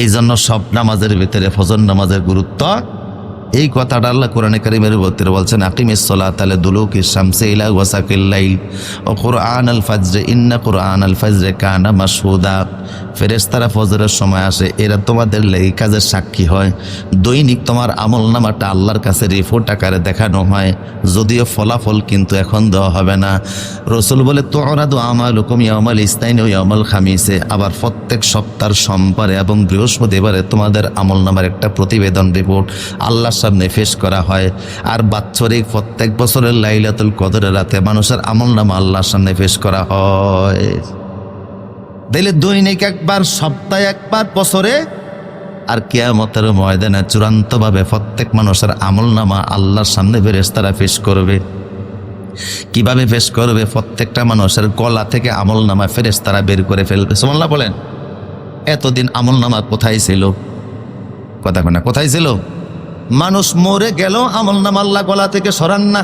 এই জন্য সব নামাজের ভিতরে ফজর নামাজের গুরুত্ব এই কথাটা আল্লাহ কোরআনে কারিমের ভিতরে বলছেন আকিমিস সলাত তাহলে দুলুক শামসে ইলা ওয়াসাকিল্লাইল ও কোরআন আল ফাজরে, ইন্না কোরআন আল ফাজরে কানা মাসহুদা ফেরেশতারা ফজরের সময় আসে, এরা তোমাদের লেগে কাজের সাক্ষী হয়। দৈনিক তোমার আমল নামাটা আল্লাহর কাছে রিপোর্ট আকারে দেখানো হয়, যদিও ফলাফল কিন্তু এখন দেওয়া হবে না। রসুল বলে তো ওরা তো আমাল হুকুম ইয়ামাল ইস্তাইন ও ইয়ামাল খামিসে। আবার প্রত্যেক সপ্তাহ সোমবারে এবং বৃহস্পতিবারে তোমাদের আমল নামার একটা প্রতিবেদন রিপোর্ট। আল্লাহর সামনে পেশ করা হয়। আর বাৎসরিক প্রত্যেক বছরের লাইলাতুল কদরের রাতে মানুষের আমল নামা আল্লাহর সামনে পেশ করা হয়। দিলে দৈনিক একবার, সপ্তাহে একবার, বছরে? আর কেয়ামতের ময়দানে চূড়ান্তভাবে প্রত্যেক মানুষের আমল নামা আল্লাহর সামনে ফেরেশতারা পেশ করবে। কীভাবে পেশ করবে? প্রত্যেকটা মানুষের গলা থেকে আমল নামা ফেরেশতারা বের করে ফেলবে। সোমাল্লাহ বলেন, এতদিন আমল নামা কোথায় ছিল? কথা কোথায় ছিল? মানুষ মরে গেল আমল নামা আল্লাহ গলা থেকে সরান না